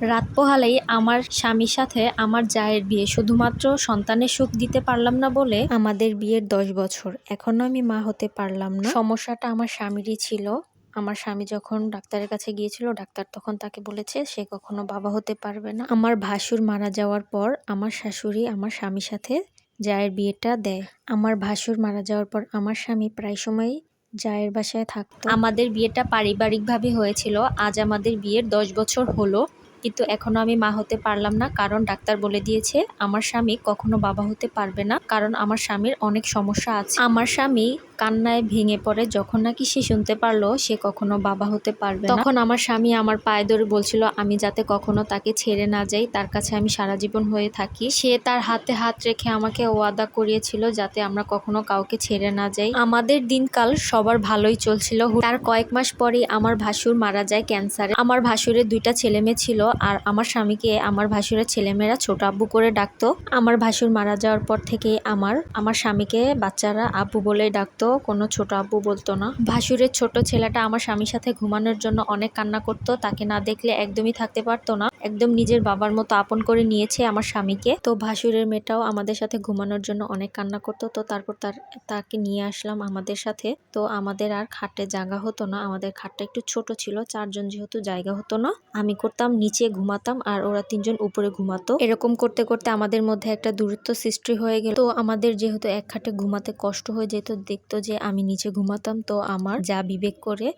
রাত পোহালেই আমার স্বামীর সাথে আমার জায়ের বিয়ে। শুধুমাত্র সন্তানের সুখ দিতে পারলাম না বলে আমাদের বিয়ের দশ বছর। এখনও আমি মা হতে পারলাম না। সমস্যাটা আমার স্বামীরই ছিল। আমার স্বামী যখন ডাক্তারের কাছে গিয়েছিল, ডাক্তার তখন তাকে বলেছে সে কখনো বাবা হতে পারবে না। আমার ভাসুর মারা যাওয়ার পর আমার শাশুড়ি আমার স্বামীর সাথে জায়ের বিয়েটা দেয়। আমার ভাসুর মারা যাওয়ার পর আমার স্বামী প্রায় সময় জায়ের বাসায় থাকতো। আমাদের বিয়েটা পারিবারিকভাবে হয়েছিল। আজ আমাদের বিয়ের দশ বছর হলো। কিন্তু এখনও আমি মা হতে পারলাম না। কারণ ডাক্তার বলে দিয়েছে, আমার স্বামী কখনো বাবা হতে পারবে না। কারণ আমার স্বামীর অনেক সমস্যা আছে। আমার স্বামী কান্নায় ভেঙে পড়ে, যখন নাকি সে শুনতে পারল সে কখনো বাবা হতে পারবে তখন আমার স্বামী আমার পায়ে ধরে বলছিল, আমি যাতে কখনো তাকে ছেড়ে না যাই, তার কাছে আমি সারা জীবন হয়ে থাকি। সে তার হাতে হাত রেখে আমাকে ওয়াদা করিয়েছিল যাতে আমরা কখনো কাউকে ছেড়ে না যাই। আমাদের দিনকাল সবার ভালোই চলছিল। তার কয়েক মাস পরেই আমার ভাসুর মারা যায় ক্যান্সারে। আমার ভাসুরের দুইটা ছেলে মেয়ে ছিল। আর আমার স্বামীকে, আমার ভাসুরের ছেলেমেয়েরা, ছোট আব্বু করে ডাকতো। আমার ভাসুর মারা যাওয়ার পর থেকে আমার আমার স্বামীকে বাচ্চারা আব্বু বলেই ডাকতো, কোনো ছোট আব্বু বলতো না। ভাসুরের ছোট ছেলেটা আমার স্বামীর সাথে ঘুমানোর জন্য অনেক কান্না করতো, তাকে না দেখলে একদমই থাকতে পারতো না। একদম নিজের বাবার মতো আপন করে নিয়েছে আমার স্বামীকে। তো ভাসুরের মেয়েটাও আমাদের সাথে ঘুমানোর জন্য অনেক কান্না করতো, তো তারপর তার, তাকে নিয়ে আসলাম আমাদের সাথে। তো আমাদের আর খাটে জায়গা হতো না, আমাদের খাটটা একটু ছোট ছিল, চারজন যেহেতু জায়গা হতো না, আমি করতাম নিচে ঘুমাতাম আর ওরা তিনজন উপরে ঘুমাতো। এরকম করতে করতে আমাদের মধ্যে একটা দূরত্ব সৃষ্টি হয়ে গেল। তো আমাদের যেহেতু এক খাটে ঘুমাতে কষ্ট হয়ে যেত, দেখতো যে আমি নিচে ঘুমাতাম, তো আমার যা বিবেক করে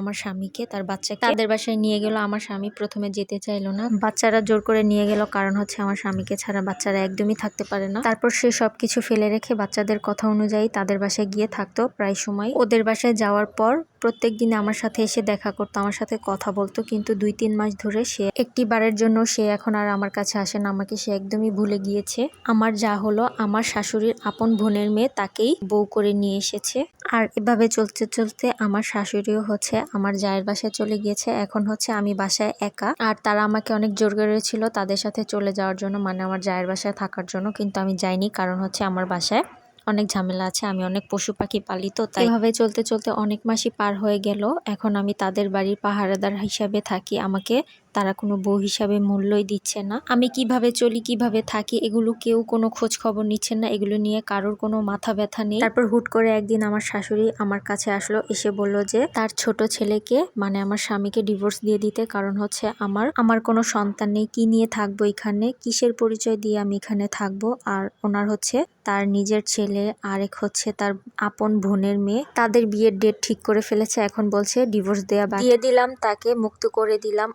আমার স্বামীকে তার বাচ্চাকে। তাদের বাসায় নিয়ে গেল আমার স্বামী প্রথমে যেতে চাইলো না। বাচ্চারা জোর করে নিয়ে গেল কারণ হচ্ছে আমার স্বামীকে ছাড়া বাচ্চারা একদমই থাকতে পারে না। তারপর সে সবকিছু ফেলে রেখে বাচ্চাদের কথা অনুযায়ী তাদের বাসায় গিয়ে থাকতো প্রায় সময়। ওদের বাসায় যাওয়ার পর প্রত্যেক দিন আমার সাথে এসে দেখা করতো আমার সাথে কথা বলতো কিন্তু দুই তিন মাস ধরে সে একটি বারের জন্য সে এখন আর আমার কাছে আসে না আমাকে সে একদমই ভুলে গিয়েছে। আমার যা হলো আমার শাশুড়ির আপন বোনের মেয়ে তাকেই বউ করে নিয়ে এসেছে। আর এভাবে চলতে চলতে আমার শাশুড়িও হচ্ছে আমার জায়ের বাসায় চলে গিয়েছে। এখন হচ্ছে আমি বাসায় একা। আর তারা আমাকে অনেক জোর করেছিল তাদের সাথে চলে যাওয়ার জন্য মানে আমার জায়ের বাসায় থাকার জন্য, কিন্তু আমি যাইনি কারণ হচ্ছে আমার বাসায় অনেক ঝামেলা আছে। আমি অনেক পশু পাখি পালি তো তাই এভাবে চলতে চলতে অনেক মাসই পার হয়ে গেল। এখন আমি তাদের বাড়ির পাহারাদার হিসাবে থাকি। আমাকে তারা কোনো বউ হিসাবে মূল্যই দিচ্ছে না। আমি কীভাবে চলি, কীভাবে থাকি, এগুলো কেউ কোনো খোঁজ খবর নিচ্ছেন না। এগুলো নিয়ে কারোর কোনো মাথা ব্যথা নেই। তারপর হুট করে একদিন আমার শাশুড়ি আমার কাছে আসলো, এসে বলল যে, তার ছোট ছেলেকে মানে আমার স্বামীকে ডিভোর্স দিয়ে দিতে, কারণ হচ্ছে আমার আমার কোনো সন্তান নেই, কি নিয়ে থাকব এখানে, কিসের পরিচয় দিয়ে আমি এখানে থাকব? আর ওনার হচ্ছে, তার নিজের ছেলে, আরেক হচ্ছে তার আপন বোনের মেয়ে, তাদের বিয়ের ডেট ঠিক করে ফেলেছে, এখন বলছে ডিভোর্স দেয়া দিয়ে দিলাম, তাকে মুক্ত করে দিলাম।